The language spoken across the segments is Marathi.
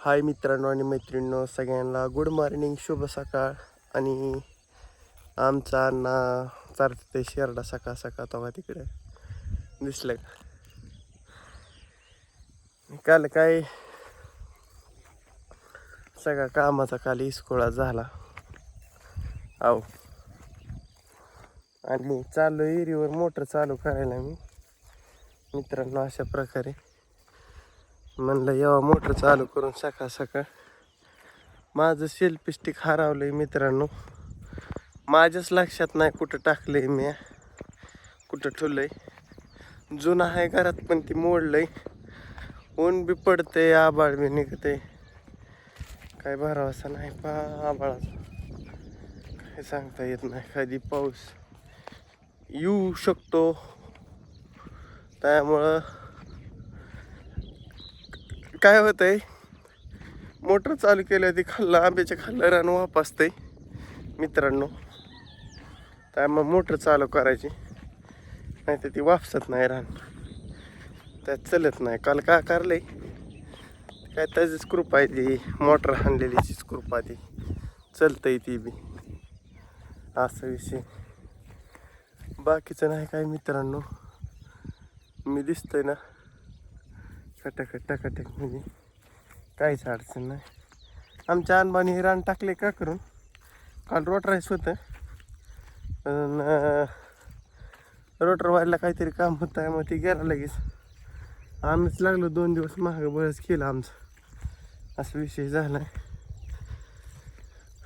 हाय मित्रांनो आणि मैत्रिणींनो सगळ्यांना गुड मॉर्निंग शुभ सकाळ. आणि आमचा अण्णा चालतं ते शेरडा सकाळ सकाळ तेव्हा तिकडे दिसलं. का काल काय? सगळा कामाचा काल इस्कोळा झाला. आहो. आणि चालू एरीवर मोटर चालू करायला मी. मित्रांनो अशा प्रकारे. म्हणलं यावं मोटर चालू करून सकाळ सकाळ. माझं सेल्फी स्टिक हरवलंय मित्रांनो. माझ्याच लक्षात नाही कुठं टाकलंय मी. कुठं ठेवलंय? जुनं आहे घरात पण ती मोडलंय. ऊन बी पडतंय आबाळ बी निघतंय. काय भरावासा नाही पा आबाळाचा काय सांगता येत नाही कधी पाऊस येऊ शकतो. त्यामुळं काय होतंय? मोटर चालू केली ती खाल्लं आंब्याच्या खाल्लं रान वापसतंय मित्रांनो त्यामुळे मोटर चालू करायची. नाही तर ती वापसत नाही रान. त्यात चलत नाही. काल का करलंय? काय त्याचीच कृपा आहे ती. मोटर आणलेलीचीच कृपा ती. चलतंय ती बी. असा विषय. बाकीचं नाही काय मित्रांनो. मी दिसतोय ना? खटाखट टकाटक म्हणजे काहीच अडचण नाही आमच्या अनबानी हे रान टाकले का करून काल रोटर राईस होतं पण रोटर व्हायला काहीतरी काम होतं आहे मग ते गेलं लगेच आम्हीच लागलो दोन दिवस महाग बळच केलं आमचं असा विषय झाला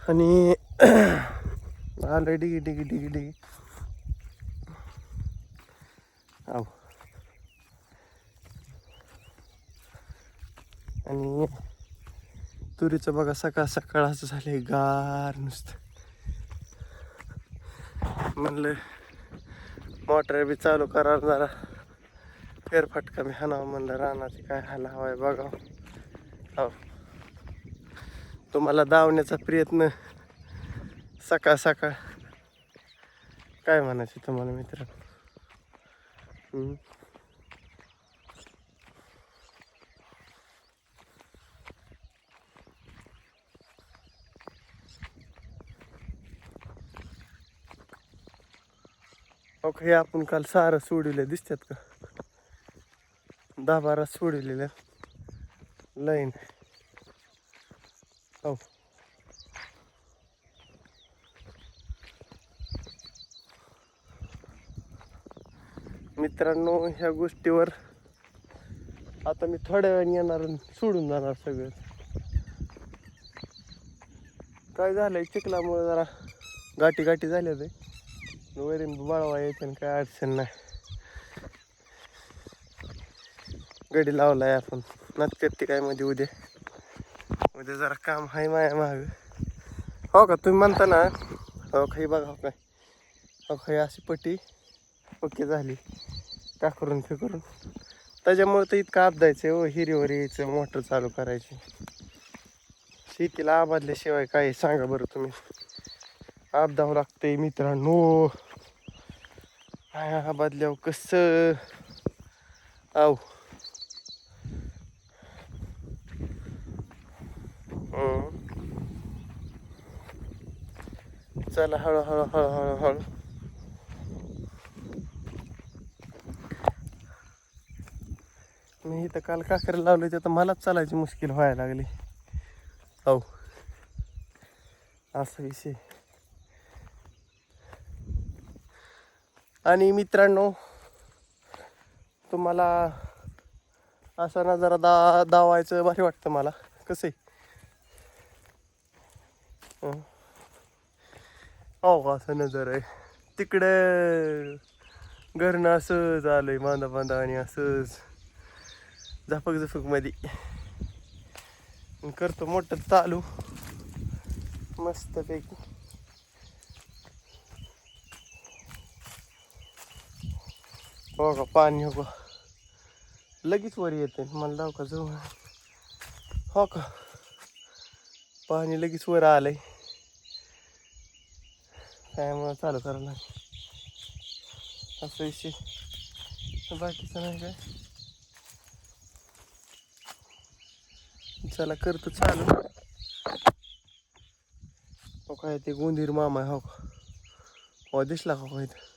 आणि आलं डिगी डिगी डिगी डिगी आणि तुरीचं बघा सकाळ सकाळ असं झालंय गार नुसतं. म्हणलं मोटर बी चालू करा जरा. फेरफटका मी हाणावं म्हणलं रानाचे काय हाल हवाय बघा हो तुम्हाला धावण्याचा प्रयत्न सकाळ सकाळ. काय म्हणायचं तुम्हाला मित्र हे आपण काल सारं सोडविले दिसतात का? दहा बारा सोडवलेल्या लाईन. हो मित्रांनो ह्या गोष्टीवर आता मी थोड्या वेळाने येणार सोडून जाणार सगळं. काय झालंय? चिखलामुळे जरा गाठी गाठी झाल्या ते वैरीन बाळवा यायचं काय अडचण नाही. गडी लावलाय आपण. नक्कीच ते काय मध्ये उद्या. उद्या जरा काम आहे माया माग. हो का तुम्ही म्हणता ना हो काही बघा हो काय हो काही अशी पट्टी. ओके झाली. टाकरून फिकरून त्याच्यामुळे तर इतकं आपदायचं हो हिरीवर यायचं मोटर चालू करायची. शेतीला आबादल्याशिवाय काय सांगा बरं तुम्ही. आपदावं लागते मित्रांनो. हा आबादल्यावर कसं? आव चला हळूहळू हळूहळू हळू मी इथं काल काकरी लावले तर मलाच चालायची मुश्किल व्हायला लागली. हो असा विषय. आणि मित्रांनो तुम्हाला असा ना जरा दा दावायचं भारी वाटतं मला. कसं आहे? अहो असं नजर आहे. तिकडे घरनं असंच आलंय बांधा बांधा आणि असंच. झपक झपकमध्ये करतो मोठं चालू. मस्तपैकी. हो का पाणी हो का लगेच वर येते. मला लाव का हो का? पाणी लगेच वर आलंय. त्यामुळं चालू करायला असं विषय. बाकीचं नाही काय? चला करतो चालू. हो काय ते गोंधीर मामा आहे हो का? हो दिसला का हो इथं?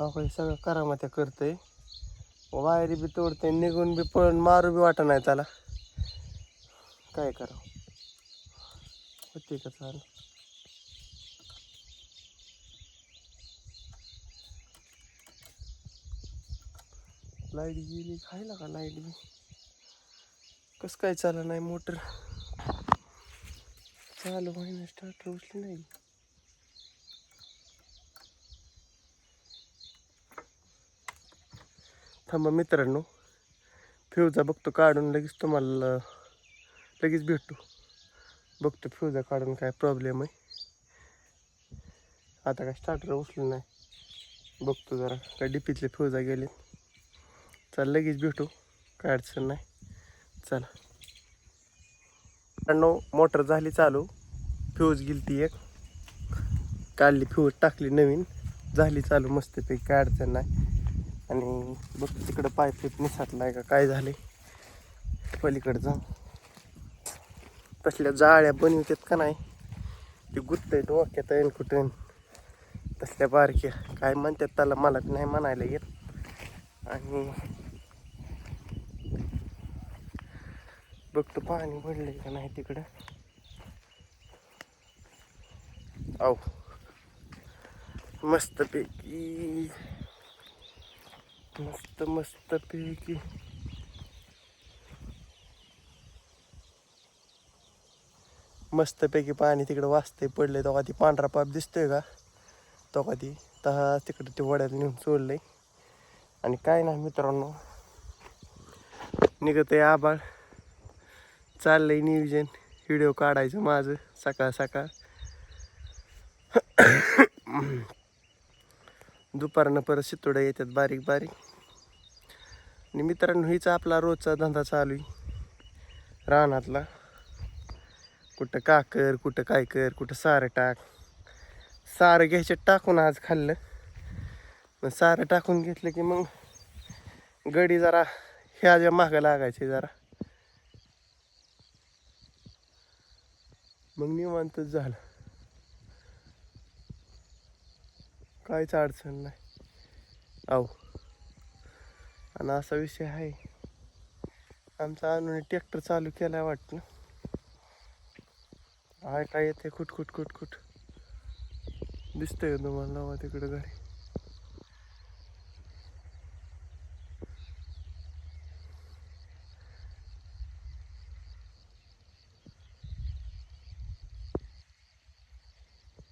हो सगळं करामात्या करतंय. वायरी बी तोडते निघून बी पळून मारू बी वाटत नाही त्याला. काय करावं? होते का चाल? लाइट गेली खायला का लाइट बी? कसं काय चालू नाही मोटर? चालू व्हायला स्टार्ट उचली नाही. थांबा मित्रांनो. फ्यूजा बघतो काढून लगेच तुम्हाला लगेच भेटतो बघतो फ्युजा काढून काय प्रॉब्लेम आहे. आता काय स्टार्टर उचलून नाही. बघतो जरा काय डीपीतले फ्युजा गेले चल लगेच भेटू. काय अडचण नाही. चला. मित्रांनो मोटर झाली चालू. फ्यूज गेली ती एक. काढली फ्यूज टाकली नवीन. झाली चालू मस्तपैकी काय अडचण नाही. आणि बघ तिकडं पाईप पिप निसाटलाय का काय झाले पलीकडे जाऊन तसल्या जाळ्या बनवतात का नाही ते गुत्त डोक्यात आहे कुठं. तसल्या बारक्या. काय म्हणतात त्याला मला नाही म्हणायला येत. आणि बघतो पाणी पडलंय का नाही तिकडं. आव मस्तपैकी मस्त मस्त पैकी. मस्तपैकी पाणी तिकडे वाचतंय पडलंय. तेव्हा ती पांढरा पाप दिसतोय का? तेव्हा ती तहा तिकडे ते वड्यात नेऊन सोडलंय. आणि काय नाही मित्रांनो. निघत आहे आबाळ चाललंय नियोजन. व्हिडिओ काढायचं माझं सकाळ सकाळ. दुपारनं परत शितोड्या येतात बारीक बारीक. आणि मित्रांनो हीच आपला रोजचा धंदा चालू आहे. रानातला. कुठं काकर कुठं काय कर कुठं सारं टाक. सारं घ्यायचं टाकून आज खाल्लं. मग सारं टाकून घेतलं की मग गडी जरा ह्या ज्या मागं लागायची जरा. मग निवांतच झालं. काहीच अडचण नाही. आहो. आणि असा विषय आहे. आमचा अनुने ट्रॅक्टर चालू केलाय वाटतं. हाय काय येते कुट कुट कुट कुट दिसतंय तुम्हाला? लावा तिकडं गाडी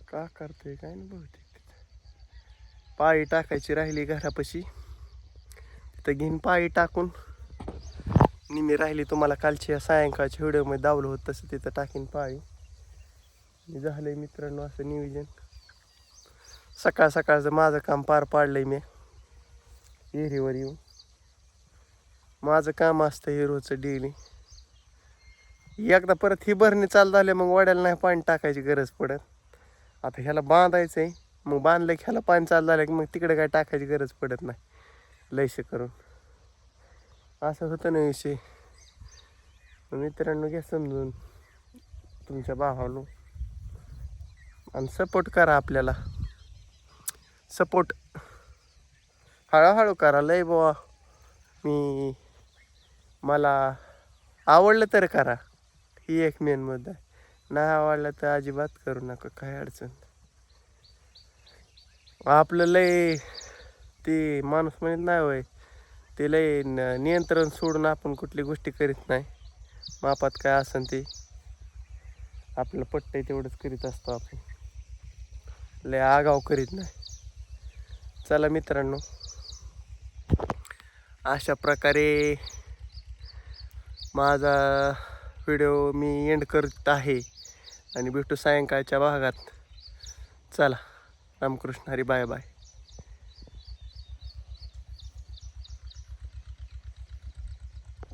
का करतोय? काय ना बहुतेक पाळी टाकायची राहिली घरापाशी. तर घेऊन पाळी टाकून निमी राहिली तुम्हाला कालच्या सायंकाळच्या व्हिडिओमध्ये दावलं होतं तसं तिथं टाकीन पाळी झालंय मित्रांनो असं नियोजन. सकाळ सकाळचं माझं काम पार पाडलंय मी. एरीवर येऊन. माझं काम असतं हिरोचं डेली एकदा परत ही भरणी चालू झाली मग वड्याला नाही पाणी टाकायची गरज पडत. आता ह्याला बांधायचं आहे मग बांधलं की ह्याला पाणी चालू झालं की मग तिकडे काय टाकायची गरज पडत नाही. लयशे करून. असं होतं ना विषय. मित्रांनो घ्या समजून तुमच्या भावाला. आणि सपोर्ट करा आपल्याला. सपोर्ट हळूहळू करा. लय बुवा. मी मला आवडलं तर करा. ही एक मेन मुद्दा आहे. नाही आवडलं तर अजिबात करू नका. काय अडचण. आपलं लय ते माणूस म्हणत नाही होय. ते लय नियंत्रण सोडून आपण कुठली गोष्टी करीत नाही. मापात काय असन ते. आपलं पट्टे तेवढंच करीत असतो आपण. लय आगाव करीत नाही. चला मित्रांनो. अशा प्रकारे माझा व्हिडिओ मी एंड करत आहे. आणि भेटू सायंकाळच्या भागात. चला. रामकृष्ण. Hari bye bye.